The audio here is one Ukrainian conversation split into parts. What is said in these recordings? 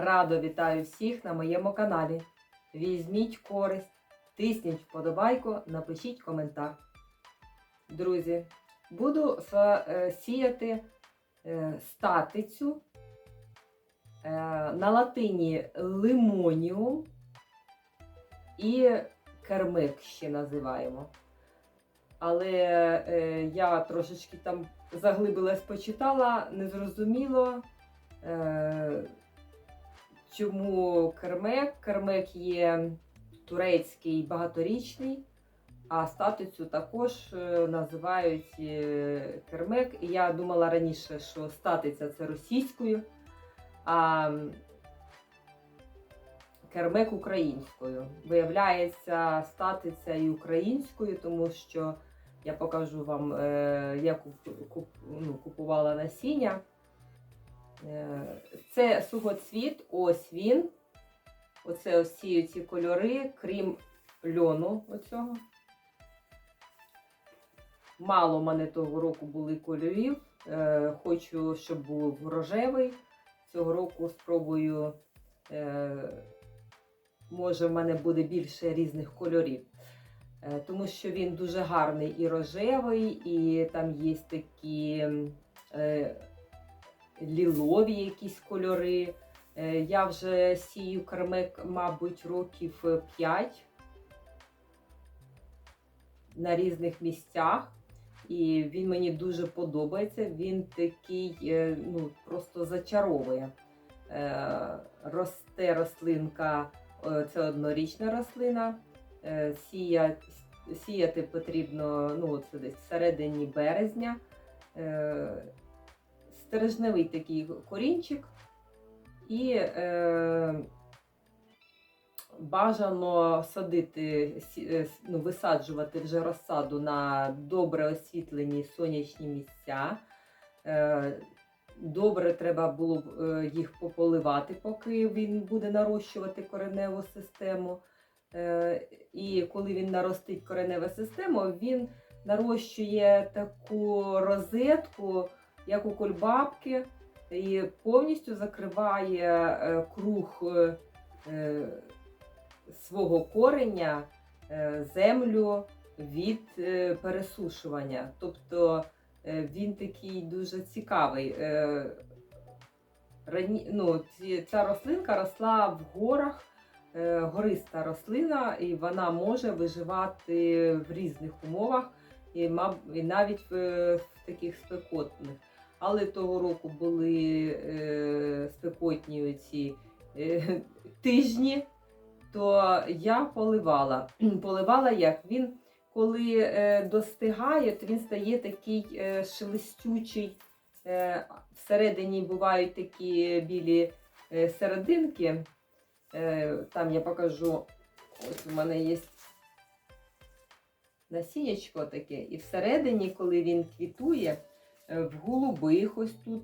Радо вітаю всіх на моєму каналі. Візьміть користь, тисніть вподобайку, напишіть коментар. Друзі, буду е, сіяти е, статицю е, на латині лимоніум і кермик ще називаємо. Але я трошечки там заглибилась, почитала, не зрозуміло. Чому кермек? Кермек є турецький багаторічний, а статицю також е, називають е, кермек. І я думала раніше, що статиця це російською, а кермек українською. Виявляється, статиця і українською, тому що я покажу вам, е, я ну, купувала насіння. Е, Це сухоцвіт, ось він. Оце ось ці, ці кольори, крім льону оцього. Мало в мене того року були кольорів. Е, Хочу, щоб був рожевий. Цього року спробую, е, може, в мене буде більше різних кольорів. Тому що він дуже гарний і рожевий, і там є такі лілові якісь кольори. Е, Я вже сію кермек, мабуть, років 5 на різних місцях. І він мені дуже подобається. Він такий, е, ну, просто зачаровує. Е, Росте рослинка, е, це однорічна рослина. Е, сіяти потрібно ну, це десь всередині березня. Стережневий такий корінчик. І е, бажано садити, е, ну, висаджувати вже розсаду на добре освітлені сонячні місця. Е, добре треба було б е, їх пополивати, поки він буде нарощувати кореневу систему. Е, і коли він наростить кореневу систему, він нарощує таку розетку, як у кульбабки, і повністю закриває е, круг е, е, свого кореня землю від пересушування. Тобто він такий дуже цікавий. Рані- ну, ця рослинка росла в горах, гориста рослина, і вона може виживати в різних умовах, і, навіть в таких спекотних. Але того року були е, спекотні ці е, тижні, то я поливала. Поливала як? Він коли е, достигає, то він стає такий е, шелестючий. Е, всередині бувають такі білі е, серединки. Е, там я покажу, ось у мене є насіннячко таке. І всередині, коли він квітує, в голубих ось тут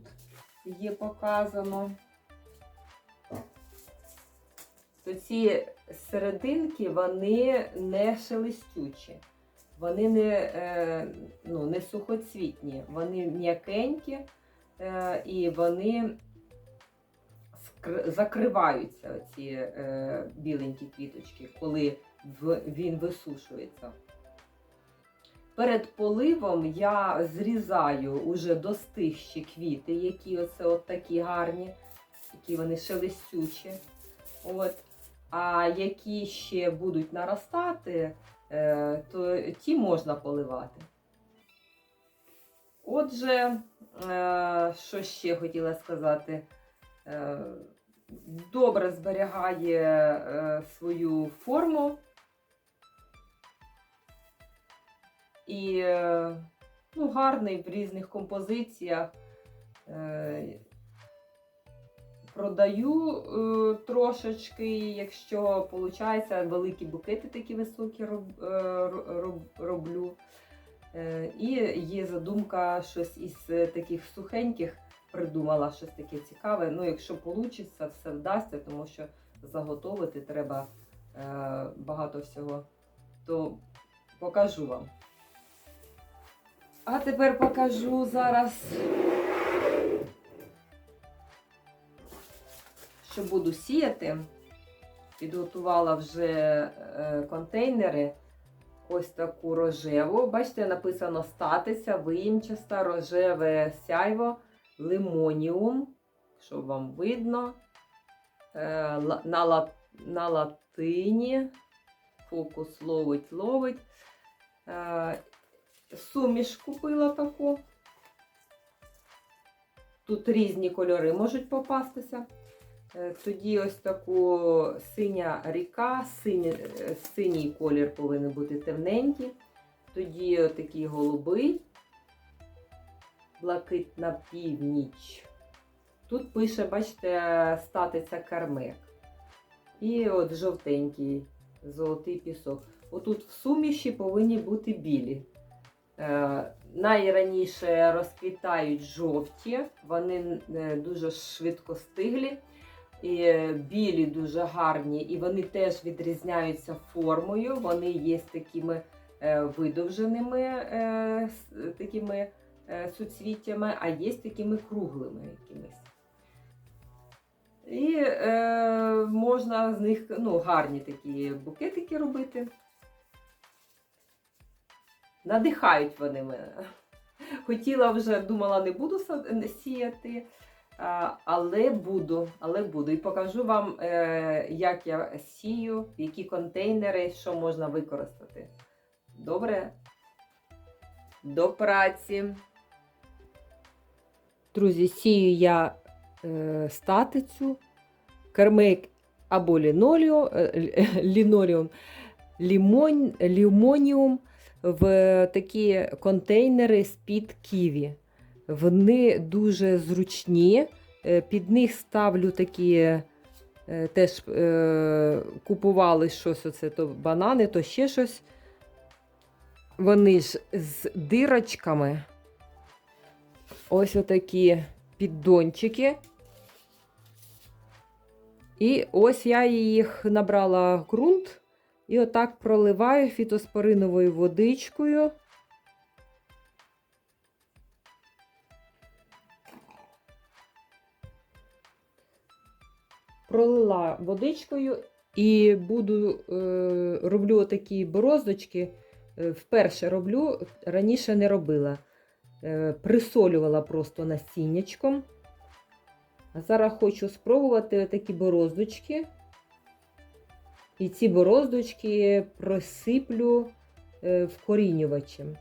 є показано. То ці серединки вони не шелестючі, вони не, е, ну, не сухоцвітні, вони м'якенькі е, і вони закриваються ці е, біленькі квіточки, коли він висушується. Перед поливом я зрізаю уже достигші квіти, які оце от такі гарні, які вони шелестючі. От. А які ще будуть наростати, е, то ті можна поливати. Отже, е, що ще хотіла сказати? Е, Добре зберігає свою форму. І е, ну, гарний в різних композиціях. Е, Продаю е, трошечки, якщо виходить, великі букети такі високі роб, роб- роблю. І є задумка щось із таких сухеньких придумала щось таке цікаве. Ну, якщо вийде, все вдасться, тому що заготовити треба багато всього, то покажу вам. А тепер покажу зараз що буду сіяти. Підготувала вже е, контейнери. Ось таку рожеву. Бачите, написано статися, виїмчаста, рожеве сяйво, лимоніум. Що вам видно? Е, на, на латині. Фокус ловить, ловить. Суміш купила таку. Тут різні кольори можуть попастися. Е, Тоді ось таку синя ріка, синій, е, синій колір повинен бути темненький. Тоді такий голубий, блакитна північ. Тут пише, бачите, статиця кармек. І от жовтенький золотий пісок. Отут в суміші повинні бути білі. Е, найраніше розквітають жовті, вони е, дуже швидко стиглі. І е, білі дуже гарні, і вони теж відрізняються формою. Вони є такими видовженими такими суцвіттями, а є такими круглими якимись. І е, можна з них ну, гарні такі букетики робити. Надихають вони мене. Хотіла вже, думала, не буду сіяти, але буду, але буду. І покажу вам, е, як я сію, які контейнери, що можна використати. Добре? До праці. Друзі, сію я е, статицю, кермик або е, лі- лінолеум, лімон, лімоніум в такі контейнери з-під ківі. Вони дуже зручні. Е, Під них ставлю такі, е, теж е, купували щось, оце, то банани, то ще щось. Вони ж з дирочками. Ось отакі піддончики. І ось я їх набрала ґрунт і отак проливаю фітоспориновою водичкою. Пролила водичкою і буду е, роблю отакі бороздочки. Е, вперше роблю, раніше не робила. Е, присолювала просто насіннячком. А зараз хочу спробувати такі бороздочки. І ці бороздочки просиплю е, вкорінювачем.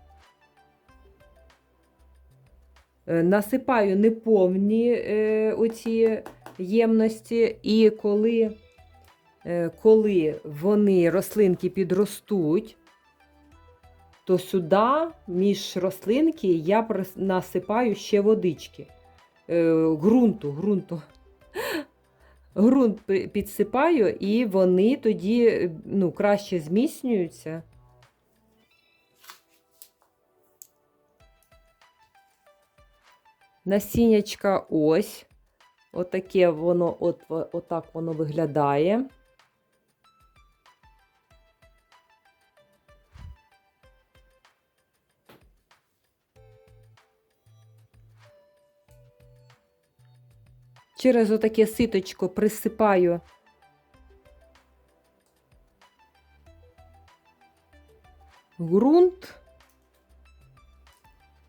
Е, Насипаю неповні е, оці ємності, і коли, коли вони рослинки підростуть, то сюди між рослинки я насипаю ще водички. Ґрунту, ґрунту. Грунт підсипаю, і вони тоді ну, краще зміцнюються. Насіннячка ось. Отаке воно, от, отак воно виглядає. Через отаке ситочко присипаю ґрунт,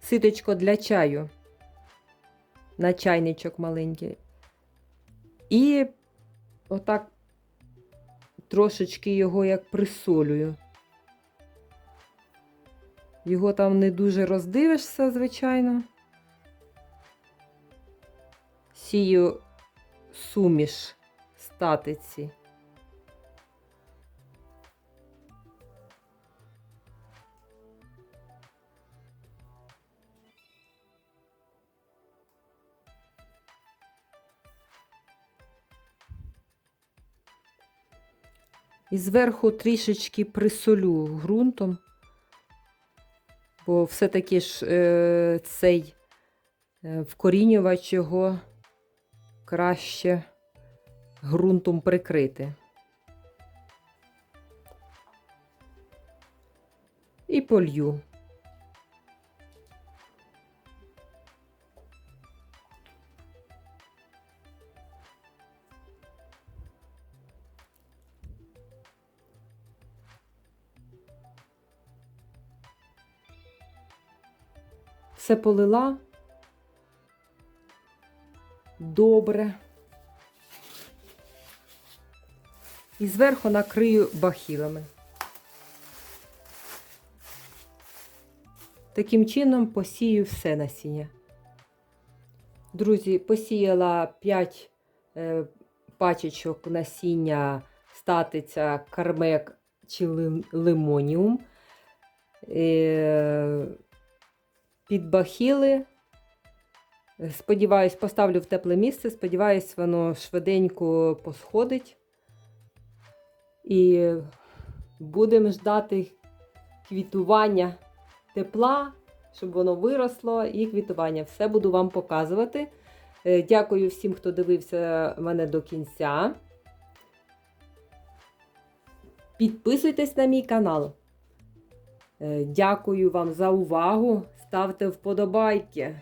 ситочко для чаю на чайничок маленький. І отак трошечки його як присолюю. Його там не дуже роздивишся, звичайно. Сію суміш статиці. І зверху трішечки присолю ґрунтом, бо все-таки ж е, цей е, вкорінювач його краще ґрунтом прикрити. І полью. Все полила. Добре. І зверху накрию бахілами. Таким чином посію все насіння. Друзі, посіяла 5 е, пачечок насіння статиця кармек чи лимоніум. Е, під бахіли. Сподіваюсь, поставлю в тепле місце. Сподіваюсь, воно швиденько посходить. І будемо ждати квітування тепла, щоб воно виросло, і квітування. Все буду вам показувати. Е, Дякую всім, хто дивився мене до кінця. Підписуйтесь на мій канал. Е, Дякую вам за увагу. Ставте вподобайки.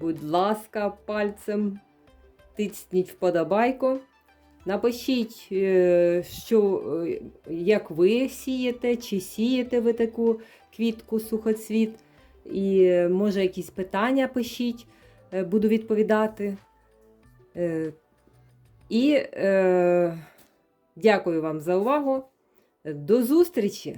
Будь ласка, пальцем тисніть вподобайку. Напишіть, е, що, е, як ви сієте, чи сієте ви таку квітку сухоцвіт. І е, може якісь питання пишіть, буду відповідати. І е, дякую вам за увагу. До зустрічі!